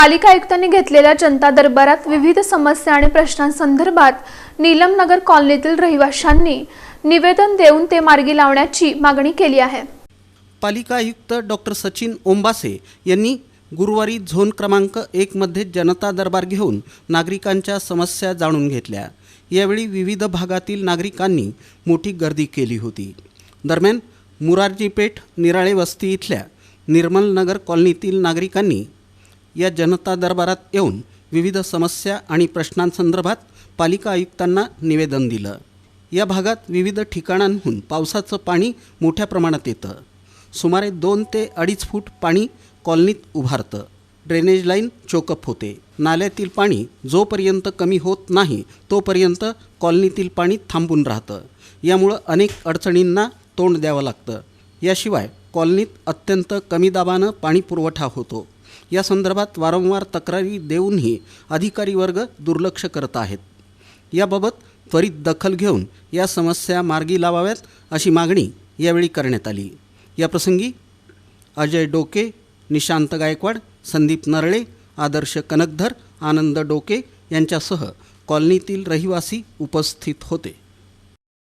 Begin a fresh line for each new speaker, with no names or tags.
पालिका आयुक्तांनी घेतलेल्या जनता दरबारात विविध समस्या आणि प्रश्नांसंदर्भात नीलमनगर कॉलनीतील रहिवाशांनी निवेदन देऊन ते मार्गी लावण्याची मागणी केली आहे.
पालिका आयुक्त डॉक्टर सचिन ओंबासे यांनी गुरुवारी झोन क्रमांक एकमध्ये जनता दरबार घेऊन नागरिकांच्या समस्या जाणून घेतल्या. यावेळी विविध भागातील नागरिकांनी मोठी गर्दी केली होती. दरम्यान मुरारजीपेठ निराळे वस्ती इथल्या निर्मल नगर कॉलनीतील नागरिकांनी या जनता दरबारात येऊन विविध समस्या आणि प्रश्नांसंदर्भात पालिका आयुक्तांना निवेदन दिलं. या भागात विविध ठिकाणांहून पावसाचं पाणी मोठ्या प्रमाणात येतं. सुमारे दोन ते अडीच फूट पाणी कॉलनीत उभारतं. ड्रेनेज लाईन चोकअप होते. नाल्यातील पाणी जोपर्यंत कमी होत नाही तोपर्यंत कॉलनीतील पाणी थांबून राहतं. यामुळं अनेक अडचणींना तोंड द्यावं लागतं. याशिवाय कॉलनीत अत्यंत कमी दाबानं पाणी पुरवठा होतो. या संदर्भात वारंवार तक्रारी देऊनही अधिकारी वर्ग दुर्लक्ष करत आहेत. याबाबत त्वरित दखल घेऊन या समस्या मार्गी लावाव्यात अशी मागणी यावेळी करण्यात आली. याप्रसंगी अजय डोके निशांत गायकवाड संदीप नरळे आदर्श कनकधर आनंद डोके यांच्यासह कॉलनीतील रहिवासी उपस्थित होते.